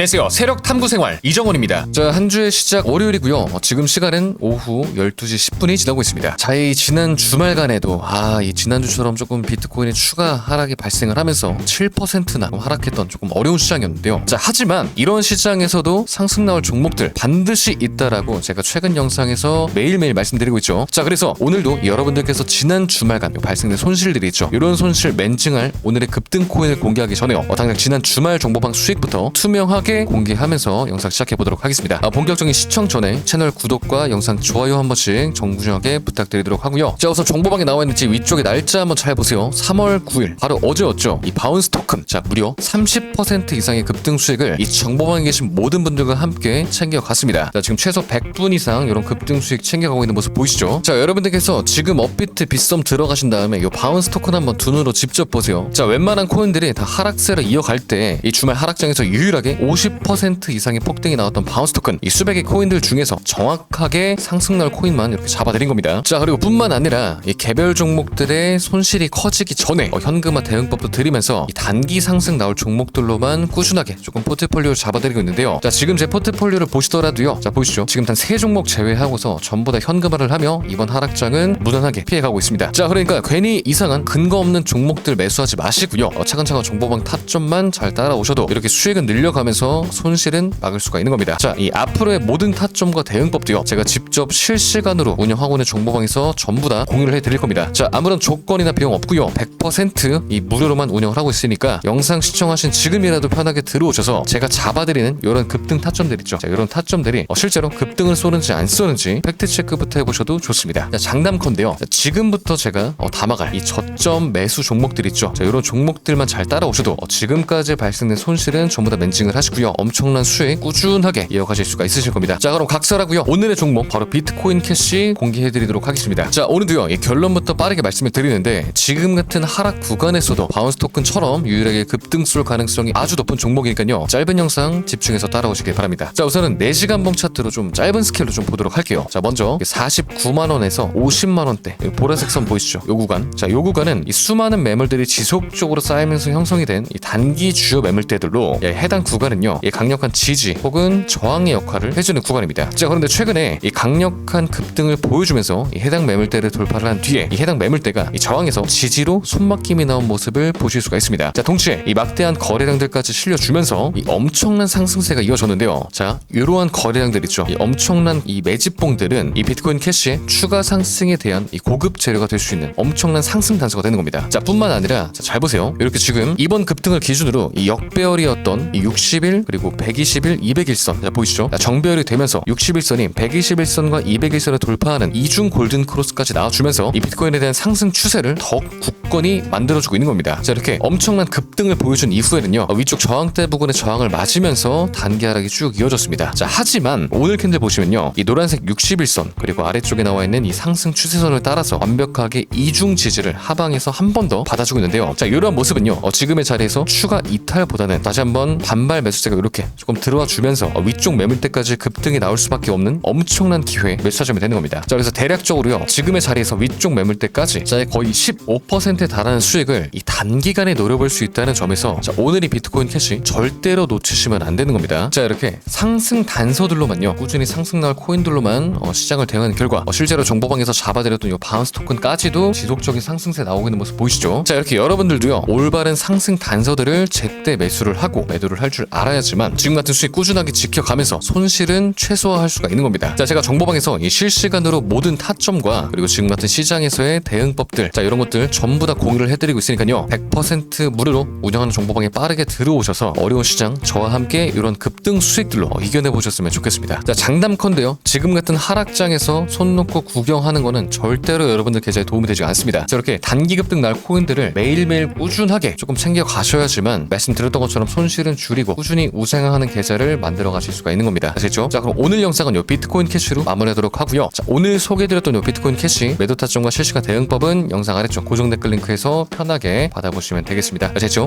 안녕하세요. 세력 탐구 생활 이정원입니다. 자, 한 주의 시작 월요일이고요. 어, 지금 시간은 오후 12시 10분이 지나고 있습니다. 자, 이 지난 주말간에도 아, 이 지난주처럼 조금 비트코인의 추가 하락이 발생을 하면서 7%나 하락했던 조금 어려운 시장이었는데요. 자, 하지만 이런 시장에서도 상승 나올 종목들 반드시 있다라고 제가 최근 영상에서 매일매일 말씀드리고 있죠. 자, 그래서 오늘도 여러분들께서 지난 주말간 발생된 손실들이 있죠. 이런 손실 맨증할 오늘의 급등 코인을 공개하기 전에요. 어, 당장 지난 주말 정보방 수익부터 투명하게 공개하면서 영상 시작해 보도록 하겠습니다. 아, 본격적인 시청 전에 채널 구독과 영상 좋아요 한 번씩 정중하게 부탁드리도록 하고요. 자, 우선 정보방에 나와 있는지 위쪽에 날짜 한번 잘 보세요. 3월 9일 바로 어제였죠. 이 바운스 토큰 자 무려 30% 이상의 급등 수익을 이 정보방에 계신 모든 분들과 함께 챙겨갔습니다. 자, 지금 최소 100분 이상 이런 급등 수익 챙겨가고 있는 모습 보이시죠? 자, 여러분들께서 지금 업비트 빗썸 들어가신 다음에 이 바운스 토큰 한번 두 눈으로 직접 보세요. 자, 웬만한 코인들이 다 하락세를 이어갈 때 이 주말 하락장에서 유일하게 50% 이상의 폭등이 나왔던 바운스 토큰 이 수백의 코인들 중에서 정확하게 상승 날 코인만 이렇게 잡아드린 겁니다. 자, 그리고 뿐만 아니라 이 개별 종목들의 손실이 커지기 전에 어, 현금화 대응법도 이 단기 상승 나올 종목들로만 꾸준하게 조금 포트폴리오를 잡아드리고 있는데요. 자, 지금 제 포트폴리오를 보시더라도요. 자, 보시죠. 지금 단 세 종목 제외하고서 전부 다 현금화를 하며 이번 하락장은 무난하게 피해가고 있습니다. 자, 그러니까 괜히 이상한 근거 없는 종목들 매수하지 마시고요. 어, 차근차근 정보방 타점만 잘 따라오셔도 이렇게 수익은 늘려가면서 손실은 막을 수가 있는 겁니다. 자, 이 앞으로의 모든 타점과 대응법도요. 제가 직접 실시간으로 있는 정보방에서 전부 다 공유를 해드릴 겁니다. 자, 아무런 조건이나 비용 없고요. 100%이 무료로만 운영을 하고 있으니까 영상 시청하신 지금이라도 편하게 들어오셔서 제가 잡아드리는 이런 급등 타점들 있죠. 자, 이런 타점들이 어, 실제로 급등을 쏘는지 안 쏘는지 팩트 체크부터 해보셔도 좋습니다. 자, 장담컨대요. 자, 지금부터 제가 어, 담아갈 이 저점 매수 종목들 있죠. 자, 이런 종목들만 잘 따라오셔도 어, 지금까지 발생된 손실은 전부 다 맨징을 하시고 요. 엄청난 수익 꾸준하게 이어가실 수가 있으실 겁니다. 자, 그럼 각설하고요. 오늘의 종목 바로 비트코인 캐시 공개해드리도록 하겠습니다. 자, 오늘도요. 이 결론부터 빠르게 말씀을 드리는데 지금 같은 하락 구간에서도 바운스 토큰처럼 유일하게 급등 쏠 가능성이 아주 높은 종목이니까요. 짧은 영상 집중해서 따라오시길 바랍니다. 자, 우선은 4시간 봉 차트로 좀 짧은 스케일로 좀 보도록 할게요. 자, 먼저 49만 원에서 50만 원대 이 보라색 선 보이시죠? 요 구간. 자, 요 구간은 이 수많은 매물들이 지속적으로 쌓이면서 형성이 된 이 단기 주요 매물대들로 예, 해당 구간은 구간은요, 이 강력한 지지 혹은 저항의 역할을 해주는 구간입니다. 자, 그런데 최근에 이 강력한 급등을 보여주면서 이 해당 매물대를 돌파를 한 뒤에 이 해당 매물대가 이 저항에서 지지로 손바뀜이 나온 모습을 보실 수가 있습니다. 자, 동시에 이 막대한 거래량들까지 실려주면서 이 엄청난 상승세가 이어졌는데요. 자, 이러한 거래량들 있죠. 이 엄청난 이 매집봉들은 이 비트코인 캐시의 추가 상승에 대한 이 고급 재료가 될 수 있는 엄청난 상승 단서가 되는 겁니다. 자, 뿐만 아니라 자, 잘 보세요. 이렇게 지금 이번 급등을 기준으로 이 역배열이었던 이 61 111 그리고 121, 201선 자, 보이시죠? 자, 정별이 되면서 61선인 121선과 201선을 돌파하는 이중 골든 크로스까지 나와주면서 이 비트코인에 대한 상승 추세를 더욱 굳건히 만들어주고 있는 겁니다. 자 이렇게 엄청난 급등을 보여준 이후에는요 어, 위쪽 저항대 부근의 저항을 맞으면서 단기 하락이 쭉 이어졌습니다. 자 하지만 오늘 캔들 보시면요 이 노란색 61선 그리고 아래쪽에 나와 있는 이 상승 추세선을 따라서 완벽하게 이중 지지를 하방에서 한 번 더 받아주고 있는데요. 자 이러한 모습은요 어, 지금의 자리에서 추가 이탈보다는 다시 한번 반발 매수 세가 이렇게 조금 들어와 주면서 어, 위쪽 매물대까지 급등이 나올 수밖에 없는 엄청난 기회 매수하시면 되는 겁니다. 자, 그래서 대략적으로요 지금의 자리에서 위쪽 매물대까지 자, 거의 15%에 달하는 수익을 이 단기간에 노려볼 수 있다는 점에서 자, 오늘 이 비트코인 캐시 절대로 놓치시면 안 되는 겁니다. 자, 이렇게 상승 단서들로만요 꾸준히 상승 나올 코인들로만 어, 시장을 대응하는 결과 어, 실제로 정보방에서 잡아드렸던 이 바운스 토큰까지도 지속적인 상승세 나오고 있는 모습 보이시죠? 자, 이렇게 여러분들도요 올바른 상승 단서들을 제때 매수를 하고 매도를 할 줄 알아 야지만 지금 같은 수익 꾸준하게 지켜가면서 손실은 최소화할 수가 있는 겁니다. 자, 제가 정보방에서 이 실시간으로 모든 타점과 그리고 지금 같은 시장에서의 대응법들 자 이런 것들 전부 다 공유를 해드리고 있으니까요 100% 무료로 운영하는 정보방에 빠르게 들어오셔서 어려운 시장 저와 함께 이런 급등 수익들로 어, 이겨내 보셨으면 좋겠습니다. 자 장담컨대요 지금 같은 하락장에서 손 놓고 구경하는 거는 절대로 여러분들 계좌에 도움이 되지 않습니다. 자 이렇게 단기 급등 날 코인들을 매일매일 꾸준하게 조금 챙겨 가셔야지만 말씀드렸던 것처럼 손실은 줄이고 꾸준히 우상향하는 계좌를 만들어 가실 수가 있는 겁니다. 아시겠죠? 자 그럼 오늘 영상은 요 비트코인 캐시로 마무리하도록 하고요. 자 오늘 소개해드렸던 요 비트코인 캐시 매도 타점과 실시간 대응법은 영상 아래쪽 고정 댓글 링크에서 편하게 받아보시면 되겠습니다. 아시겠죠?